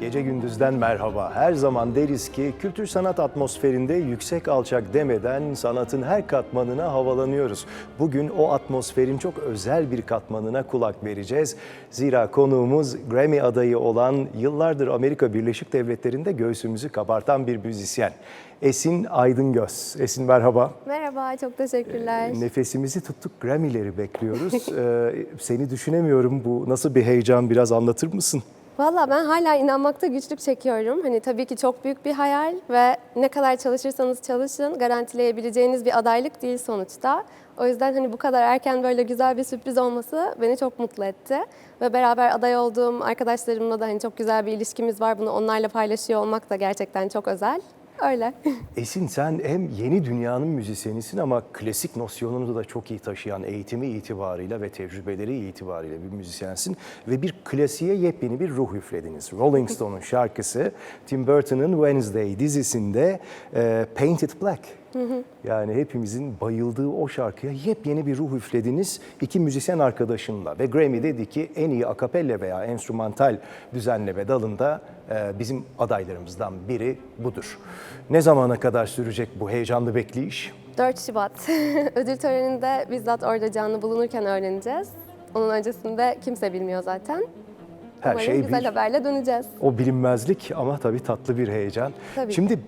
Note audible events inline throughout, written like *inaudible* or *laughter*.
Gece gündüzden merhaba. Her zaman deriz ki kültür sanat atmosferinde yüksek alçak demeden sanatın her katmanına havalanıyoruz. Bugün o atmosferin çok özel bir katmanına kulak vereceğiz. Zira konuğumuz Grammy adayı olan yıllardır Amerika Birleşik Devletleri'nde göğsümüzü kabartan bir müzisyen. Esin Aydıngöz. Esin merhaba. Merhaba, çok teşekkürler. Nefesimizi tuttuk, Grammy'leri bekliyoruz. *laughs* Ee, seni düşünemiyorum. Bu nasıl bir heyecan? Biraz anlatır mısın? Valla ben hala inanmakta güçlük çekiyorum. Hani tabii ki çok büyük bir hayal ve ne kadar çalışırsanız çalışın garantileyebileceğiniz bir adaylık değil sonuçta. O yüzden hani bu kadar erken böyle güzel bir sürpriz olması beni çok mutlu etti. Ve beraber aday olduğum arkadaşlarımla da hani çok güzel bir ilişkimiz var. Bunu onlarla paylaşıyor olmak da gerçekten çok özel. Öyle. *laughs* Esin sen hem yeni dünyanın müzisyenisin ama klasik nosyonunu da çok iyi taşıyan eğitimi itibarıyla ve tecrübeleri itibariyle bir müzisyensin. Ve bir klasiğe yepyeni bir ruh üflediniz. Rolling Stone'un şarkısı Tim Burton'ın Wednesday dizisinde Painted Black. Yani hepimizin bayıldığı o şarkıya yepyeni bir ruh üflediniz iki müzisyen arkadaşınla. Ve Grammy dedi ki en iyi akapella veya enstrümantal düzenleme dalında e, bizim adaylarımızdan biri budur. Ne zamana kadar sürecek bu heyecanlı bekleyiş? 4 Şubat *laughs* ödül töreninde bizzat orada canlı bulunurken öğreneceğiz. Onun öncesinde kimse bilmiyor zaten. Her Umarım şey güzel bir, haberle döneceğiz. o bilinmezlik ama tabii tatlı bir heyecan. Tabii. Şimdi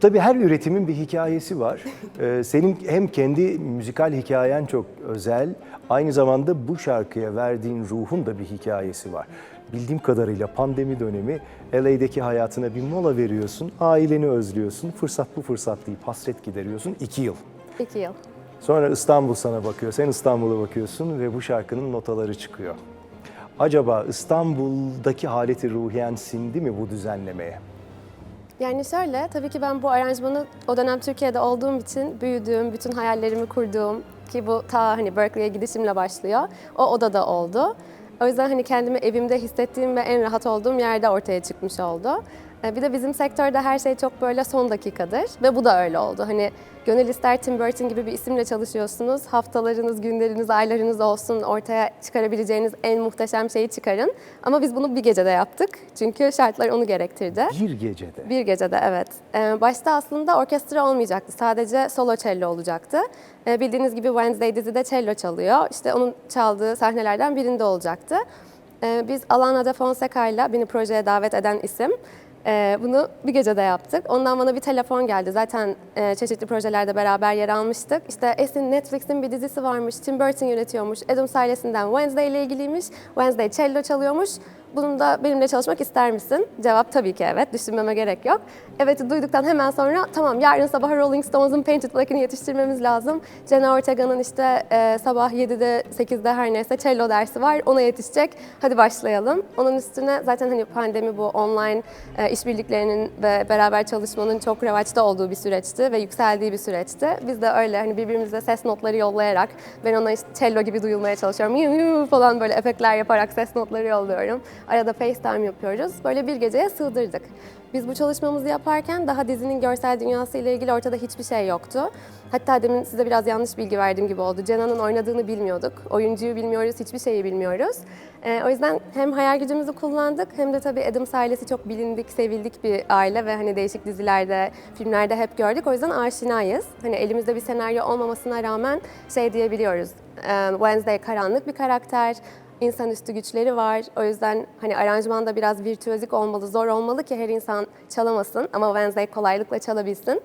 tabii her üretimin bir hikayesi var. *laughs* Ee, senin hem kendi müzikal hikayen çok özel, aynı zamanda bu şarkıya verdiğin ruhun da bir hikayesi var. Bildiğim kadarıyla pandemi dönemi LA'deki hayatına bir mola veriyorsun, aileni özlüyorsun, fırsat bu fırsat deyip hasret gideriyorsun. iki yıl. 2 yıl. Sonra İstanbul sana bakıyor, sen İstanbul'a bakıyorsun ve bu şarkının notaları çıkıyor. Acaba İstanbul'daki haleti ruhiyen sindi mi bu düzenlemeye? Yani şöyle, tabii ki ben bu aranjmanı o dönem Türkiye'de olduğum için büyüdüğüm, bütün hayallerimi kurduğum ki bu ta hani Berkeley'e gidişimle başlıyor. O odada oldu. O yüzden hani kendimi evimde hissettiğim ve en rahat olduğum yerde ortaya çıkmış oldu. Ee, Bir de bizim sektörde her şey çok böyle son dakikadır ve bu da öyle oldu. Hani gönül ister Tim Burton gibi bir isimle çalışıyorsunuz. Haftalarınız, günleriniz, aylarınız olsun ortaya çıkarabileceğiniz en muhteşem şeyi çıkarın. Ama biz bunu bir gecede yaptık. Çünkü şartlar onu gerektirdi. Bir gecede. Bir gecede evet. Ee, başta aslında orkestra olmayacaktı. Sadece solo cello olacaktı. Ee, bildiğiniz gibi Wednesday dizide cello çalıyor. İşte onun çaldığı sahnelerden birinde olacaktı. Biz Alana de Fonseca ile beni projeye davet eden isim. Ee, bunu bir gecede yaptık. Ondan bana bir telefon geldi. Zaten e, çeşitli projelerde beraber yer almıştık. İşte Esin Netflix'in bir dizisi varmış. Tim Burton yönetiyormuş. Adam ailesinden Wednesday ile ilgiliymiş. Wednesday cello çalıyormuş. Bununla benimle çalışmak ister misin? Cevap tabii ki evet. Düşünmeme gerek yok. Evet duyduktan hemen sonra tamam yarın sabah Rolling Stones'un Painted Black'ini yetiştirmemiz lazım. Jenna Ortega'nın işte e, sabah 7'de 8'de her neyse cello dersi var. Ona yetişecek. Hadi başlayalım. Onun üstüne zaten hani pandemi bu online e, işbirliklerinin ve beraber çalışmanın çok revaçta olduğu bir süreçti ve yükseldiği bir süreçti. Biz de öyle hani birbirimize ses notları yollayarak ben ona işte cello gibi duyulmaya çalışıyorum. Yu yu falan böyle efektler yaparak ses notları yolluyorum. Arada FaceTime yapıyoruz. Böyle bir geceye sığdırdık. Biz bu çalışmamızı yaparken daha dizinin görsel dünyası ile ilgili ortada hiçbir şey yoktu. Hatta demin size biraz yanlış bilgi verdiğim gibi oldu. Cenna'nın oynadığını bilmiyorduk. Oyuncuyu bilmiyoruz, hiçbir şeyi bilmiyoruz. Ee, o yüzden hem hayal gücümüzü kullandık hem de tabii Adams ailesi çok bilindik, sevildik bir aile ve hani değişik dizilerde, filmlerde hep gördük. O yüzden aşinayız. Hani elimizde bir senaryo olmamasına rağmen şey diyebiliyoruz. Ee, Wednesday karanlık bir karakter, insanüstü güçleri var. O yüzden hani aranjmanda biraz virtüözik olmalı, zor olmalı ki her insan çalamasın ama Wednesday kolaylıkla çalabilsin.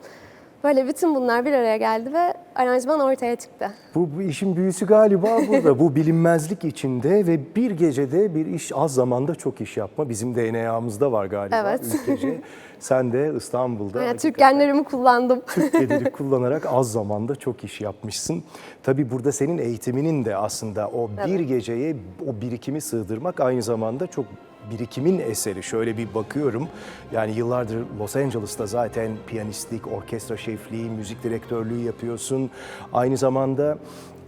Böyle bütün bunlar bir araya geldi ve aranjman ortaya çıktı. Bu, bu işin büyüsü galiba burada. bu bilinmezlik içinde ve bir gecede bir iş az zamanda çok iş yapma. Bizim DNA'mızda var galiba Evet. ülkece. *laughs* Sen de İstanbul'da Yani Türk genlerimi kullandım. Türkiye'leri *laughs* kullanarak az zamanda çok iş yapmışsın. Tabii burada senin eğitiminin de aslında o bir geceye o birikimi sığdırmak aynı zamanda çok birikimin eseri. Şöyle bir bakıyorum. Yani yıllardır Los Angeles'ta zaten piyanistlik, orkestra şefliği, müzik direktörlüğü yapıyorsun. Aynı zamanda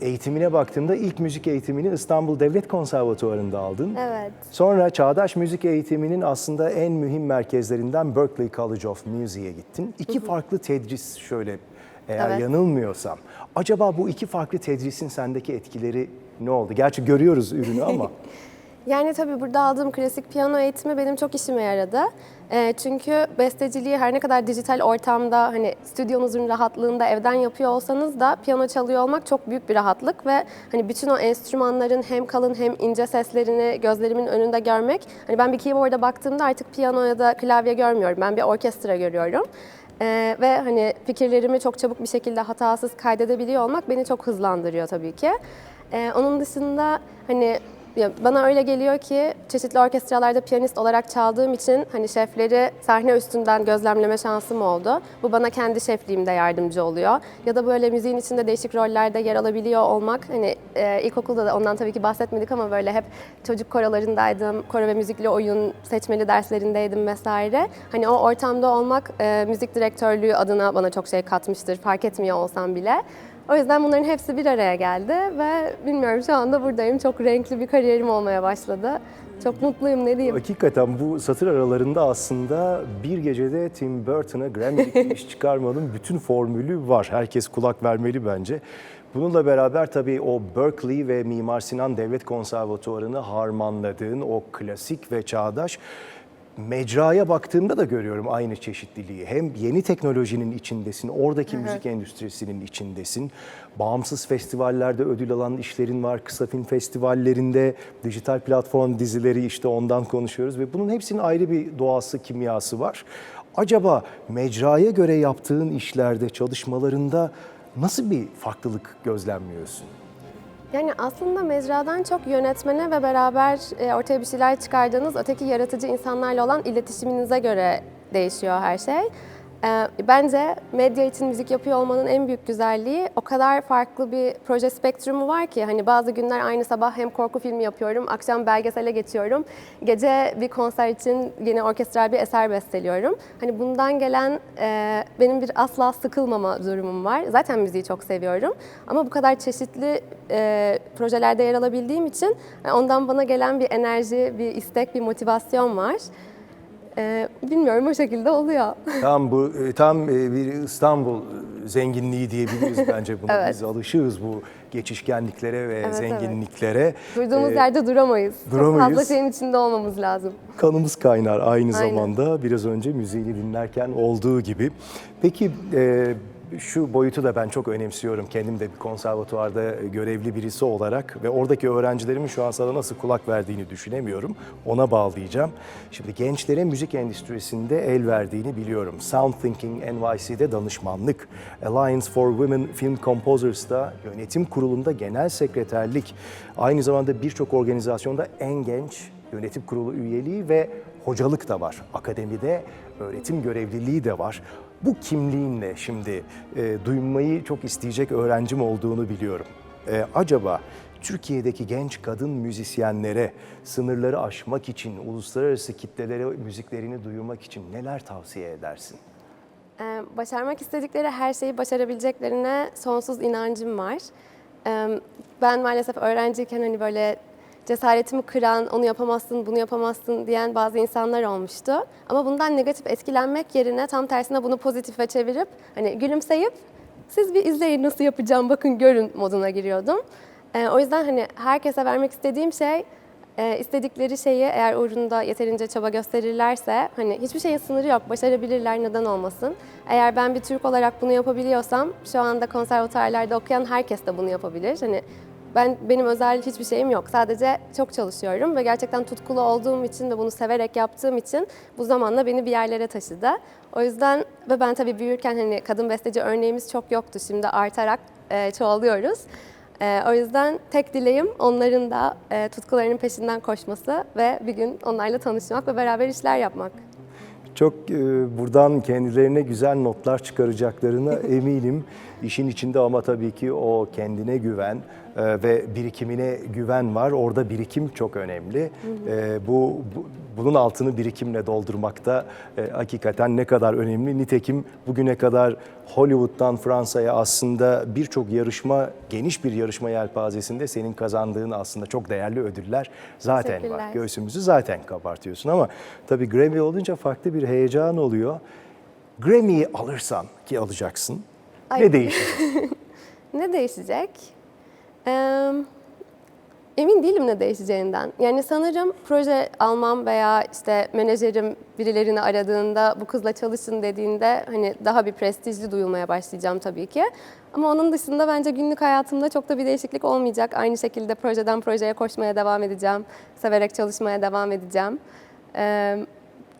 eğitimine baktığımda ilk müzik eğitimini İstanbul Devlet Konservatuvarı'nda aldın. Evet. Sonra çağdaş müzik eğitiminin aslında en mühim merkezlerinden Berklee College of Music'e gittin. İki farklı tedris şöyle eğer Evet. yanılmıyorsam. Acaba bu iki farklı tedrisin sendeki etkileri ne oldu? Gerçi görüyoruz ürünü ama *laughs* Yani tabii burada aldığım klasik piyano eğitimi benim çok işime yaradı. Ee, çünkü besteciliği her ne kadar dijital ortamda hani stüdyonuzun rahatlığında evden yapıyor olsanız da piyano çalıyor olmak çok büyük bir rahatlık ve hani bütün o enstrümanların hem kalın hem ince seslerini gözlerimin önünde görmek. Hani ben bir keyboard'a baktığımda artık piyano ya da klavye görmüyorum. Ben bir orkestra görüyorum. Ee, ve hani fikirlerimi çok çabuk bir şekilde hatasız kaydedebiliyor olmak beni çok hızlandırıyor tabii ki. Ee, onun dışında hani bana öyle geliyor ki çeşitli orkestralarda piyanist olarak çaldığım için hani şefleri sahne üstünden gözlemleme şansım oldu. Bu bana kendi şefliğimde yardımcı oluyor. Ya da böyle müziğin içinde değişik rollerde yer alabiliyor olmak. Hani e, ilkokulda da ondan tabii ki bahsetmedik ama böyle hep çocuk korolarındaydım. Koro ve müzikli oyun seçmeli derslerindeydim vesaire. Hani o ortamda olmak e, müzik direktörlüğü adına bana çok şey katmıştır fark etmiyor olsam bile. O yüzden bunların hepsi bir araya geldi ve bilmiyorum şu anda buradayım. Çok renkli bir kariyerim olmaya başladı. Çok mutluyum ne diyeyim. Hakikaten bu satır aralarında aslında bir gecede Tim Burton'a Grammy'lik iş *laughs* çıkarmanın bütün formülü var. Herkes kulak vermeli bence. Bununla beraber tabii o Berkeley ve Mimar Sinan Devlet Konservatuvarı'nı harmanladığın o klasik ve çağdaş mecraya baktığımda da görüyorum aynı çeşitliliği. Hem yeni teknolojinin içindesin, oradaki müzik endüstrisinin içindesin. Bağımsız festivallerde ödül alan işlerin var. Kısa film festivallerinde, dijital platform dizileri işte ondan konuşuyoruz. Ve bunun hepsinin ayrı bir doğası, kimyası var. Acaba mecraya göre yaptığın işlerde, çalışmalarında nasıl bir farklılık gözlemliyorsun? Yani aslında mecradan çok yönetmene ve beraber e, ortaya bir şeyler çıkardığınız öteki yaratıcı insanlarla olan iletişiminize göre değişiyor her şey. E, Bence medya için müzik yapıyor olmanın en büyük güzelliği o kadar farklı bir proje spektrumu var ki hani bazı günler aynı sabah hem korku filmi yapıyorum, akşam belgesele geçiyorum, gece bir konser için yeni orkestral bir eser besteliyorum. Hani bundan gelen e, benim bir asla sıkılmama durumum var. Zaten müziği çok seviyorum ama bu kadar çeşitli e, projelerde yer alabildiğim için yani ondan bana gelen bir enerji, bir istek, bir motivasyon var. E, bilmiyorum o şekilde oluyor. Tam bu e, tam e, bir İstanbul zenginliği diyebiliriz *laughs* bence buna. Evet. Biz alışığız bu geçişkenliklere ve Evet, evet. zenginliklere. Durduğumuz Ee, yerde duramayız. Çok duramayız. fazla şeyin içinde olmamız lazım. kanımız kaynar aynı Aynen. zamanda biraz önce müziğini dinlerken olduğu gibi. Peki e, şu boyutu da ben çok önemsiyorum. Kendim de bir konservatuvarda görevli birisi olarak ve oradaki öğrencilerimin şu an sana nasıl kulak verdiğini düşünemiyorum. Ona bağlayacağım. Şimdi gençlere müzik endüstrisinde el verdiğini biliyorum. Sound Thinking NYC'de danışmanlık, Alliance for Women Film Composers'da yönetim kurulunda genel sekreterlik, aynı zamanda birçok organizasyonda en genç yönetim kurulu üyeliği ve hocalık da var. Akademide öğretim görevliliği de var. Bu kimliğinle şimdi e, duymayı çok isteyecek öğrencim olduğunu biliyorum. E, acaba Türkiye'deki genç kadın müzisyenlere sınırları aşmak için, uluslararası kitlelere müziklerini duyurmak için neler tavsiye edersin? Ee, başarmak istedikleri her şeyi başarabileceklerine sonsuz inancım var. Ee, ben maalesef öğrenciyken hani böyle cesaretimi kıran, onu yapamazsın, bunu yapamazsın diyen bazı insanlar olmuştu. Ama bundan negatif etkilenmek yerine tam tersine bunu pozitife çevirip hani gülümseyip siz bir izleyin nasıl yapacağım bakın görün moduna giriyordum. Ee, o yüzden hani herkese vermek istediğim şey e, istedikleri şeyi eğer uğrunda yeterince çaba gösterirlerse hani hiçbir şeyin sınırı yok. Başarabilirler neden olmasın. Eğer ben bir Türk olarak bunu yapabiliyorsam şu anda konservatuarlarda okuyan herkes de bunu yapabilir. Hani ben benim özel hiçbir şeyim yok. Sadece çok çalışıyorum ve gerçekten tutkulu olduğum için ve bunu severek yaptığım için bu zamanla beni bir yerlere taşıdı. O yüzden ve ben tabii büyürken hani kadın besteci örneğimiz çok yoktu. Şimdi artarak e, çoğalıyoruz. Ee, o yüzden tek dileğim onların da e, tutkularının peşinden koşması ve bir gün onlarla tanışmak ve beraber işler yapmak. Çok e, buradan kendilerine güzel notlar çıkaracaklarına *laughs* eminim. İşin içinde ama tabii ki o kendine güven e, ve birikimine güven var. Orada birikim çok önemli. E, bu, bu bunun altını birikimle doldurmakta e, hakikaten ne kadar önemli. Nitekim bugüne kadar Hollywood'dan Fransa'ya aslında birçok yarışma, geniş bir yarışma yelpazesinde senin kazandığın aslında çok değerli ödüller zaten var. Göğsümüzü zaten kabartıyorsun ama tabii Grammy olunca farklı bir heyecan oluyor. Grammy'yi alırsan ki alacaksın Ay. ne değişir? *laughs* Ne değişecek? Emin değilim ne değişeceğinden. Yani sanırım proje almam veya işte menajerim birilerini aradığında bu kızla çalışın dediğinde hani daha bir prestijli duyulmaya başlayacağım tabii ki. Ama onun dışında bence günlük hayatımda çok da bir değişiklik olmayacak. Aynı şekilde projeden projeye koşmaya devam edeceğim. Severek çalışmaya devam edeceğim.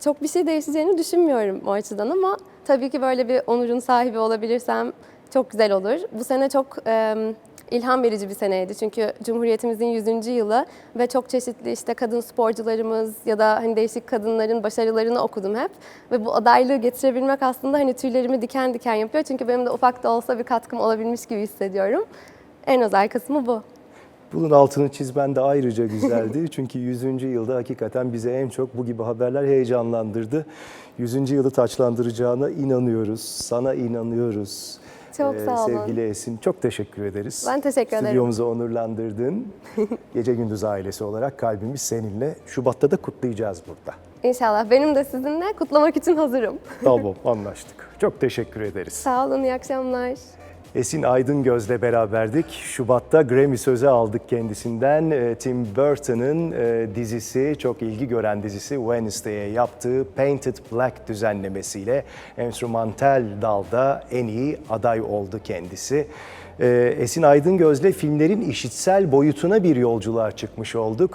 Çok bir şey değişeceğini düşünmüyorum o açıdan ama tabii ki böyle bir onurun sahibi olabilirsem çok güzel olur. Bu sene çok ilham verici bir seneydi çünkü Cumhuriyetimizin 100. yılı ve çok çeşitli işte kadın sporcularımız ya da hani değişik kadınların başarılarını okudum hep ve bu adaylığı getirebilmek aslında hani tüylerimi diken diken yapıyor çünkü benim de ufak da olsa bir katkım olabilmiş gibi hissediyorum. En özel kısmı bu. Bunun altını çizmen de ayrıca güzeldi. *laughs* Çünkü 100. yılda hakikaten bize en çok bu gibi haberler heyecanlandırdı. 100. yılı taçlandıracağına inanıyoruz. Sana inanıyoruz. Çok sağ olun. Sevgili Esin çok teşekkür ederiz. Ben teşekkür ederim. Stüdyomuzu onurlandırdın. *laughs* Gece gündüz ailesi olarak kalbimiz seninle. Şubat'ta da kutlayacağız burada. İnşallah benim de sizinle kutlamak için hazırım. Tamam *laughs* anlaştık. Çok teşekkür ederiz. Sağ olun, iyi akşamlar. Esin Aydın Göz'le beraberdik. Şubat'ta Grammy sözü aldık kendisinden. Ee, Tim Burton'ın e, dizisi, çok ilgi gören dizisi Wednesday'e yaptığı Painted Black düzenlemesiyle enstrümantal dalda en iyi aday oldu kendisi. Ee, Esin Aydın Göz'le filmlerin işitsel boyutuna bir yolculuğa çıkmış olduk.